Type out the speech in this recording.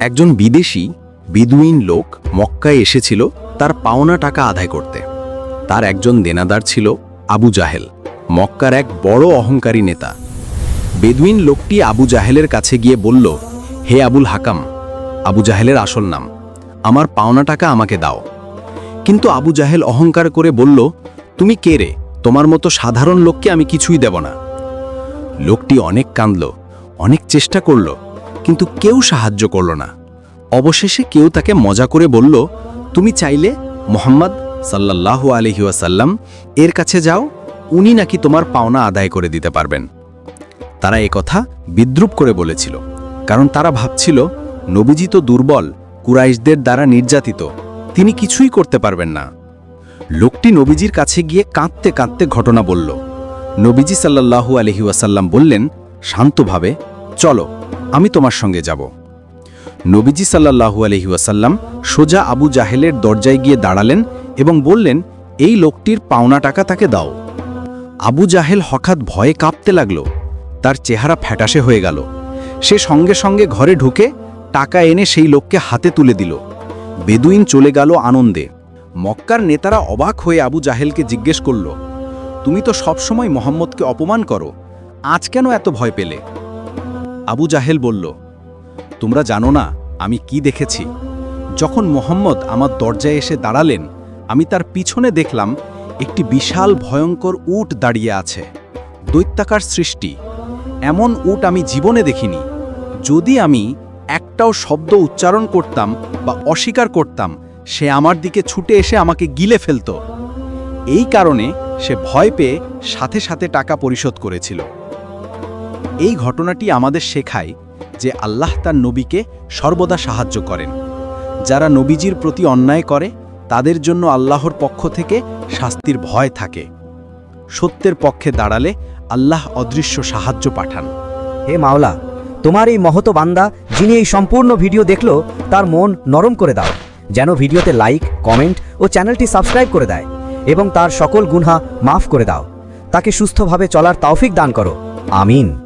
একজন বিদেশি, বিদুইন লোক মক্কায় এসেছিল তার পাওনা টাকা আদায় করতে। তার একজন দেনাদার ছিল আবু জাহেল, মক্কার এক বড় অহংকারী নেতা। বেদুইন লোকটি আবু জাহেলের কাছে গিয়ে বলল, হে আবুল হাকাম, আবু জাহেলের আসল নাম। আমার পাওনা টাকা আমাকে দাও। কিন্তু আবু জাহেল অহংকার করে বলল, তুমি কে রে? তোমার মতো সাধারণ লোককে আমি কিছুই দেব না। লোকটি অনেক কাঁদল, অনেক চেষ্টা করল, কিন্তু কেউ সাহায্য করল না। অবশেষে কেউ তাকে মজা করে বলল, তুমি চাইলে মোহাম্মদ সাল্লাল্লাহু আলহি ওয়াসাল্লাম এর কাছে যাও, উনি নাকি তোমার পাওনা আদায় করে দিতে পারবেন। তারা কথা বিদ্রুপ করে বলেছিল, কারণ তারা ভাবছিল, নবীজি তো দুর্বল, কুরাইশদের দ্বারা নির্যাতিত, তিনি কিছুই করতে পারবেন না। লোকটি নবীজির কাছে গিয়ে কাঁদতে কাঁদতে ঘটনা বলল নবীজি সাল্লাল্লাহু আলহি ওয়াসাল্লাম বললেন, শান্তভাবে চলো, আমি তোমার সঙ্গে যাব। নবীজি সাল্লাল্লাহু আলহি ওয়াসাল্লাম সোজা আবু জাহেলের দরজায় গিয়ে দাঁড়ালেন এবং বললেন, এই লোকটির পাওনা টাকা তাকে দাও। আবু জাহেল হঠাৎ ভয়ে কাঁপতে লাগল, তার চেহারা ফ্যাটাসে হয়ে গেল। সে সঙ্গে সঙ্গে ঘরে ঢুকে টাকা এনে সেই লোককে হাতে তুলে দিল। বেদুইন চলে গেল আনন্দে। মক্কার নেতারা অবাক হয়ে আবু জাহেলকে জিজ্ঞেস করল তুমি তো সবসময় মোহাম্মদকে অপমান করো। আজ কেন এত ভয় পেলে? আবু জাহেল বলল, তোমরা জানো না আমি কি দেখেছি। যখন মোহাম্মদ আমার দরজায় এসে দাঁড়ালেন, আমি তার পিছনে দেখলাম একটি বিশাল ভয়ঙ্কর উট দাঁড়িয়ে আছে, দৈত্যাকার সৃষ্টি। এমন উট আমি জীবনে দেখিনি। যদি আমি একটাও শব্দ উচ্চারণ করতাম বা অস্বীকার করতাম, সে আমার দিকে ছুটে এসে আমাকে গিলে ফেলত। এই কারণে সে ভয় পেয়ে সাথে সাথে টাকা পরিশোধ করেছিল। এই ঘটনাটি আমাদের শেখায় যে আল্লাহ তার নবীকে সর্বদা সাহায্য করেন। যারা নবীজির প্রতি অন্যায় করে, তাদের জন্য আল্লাহর পক্ষ থেকে শাস্তির ভয় থাকে। সত্যের পক্ষে দাঁড়ালে আল্লাহ অদৃশ্য সাহায্য পাঠান। হে মাওলা, তোমার এই মহত বান্দা যিনি এই সম্পূর্ণ ভিডিও দেখল, তার মন নরম করে দাও। যেন ভিডিওতে লাইক, কমেন্ট ও চ্যানেলটি সাবস্ক্রাইব করে দেয়। এবং তার সকল গুনহা মাফ করে দাও। তাকে সুস্থভাবে চলার তাওফিক দান করো। আমিন।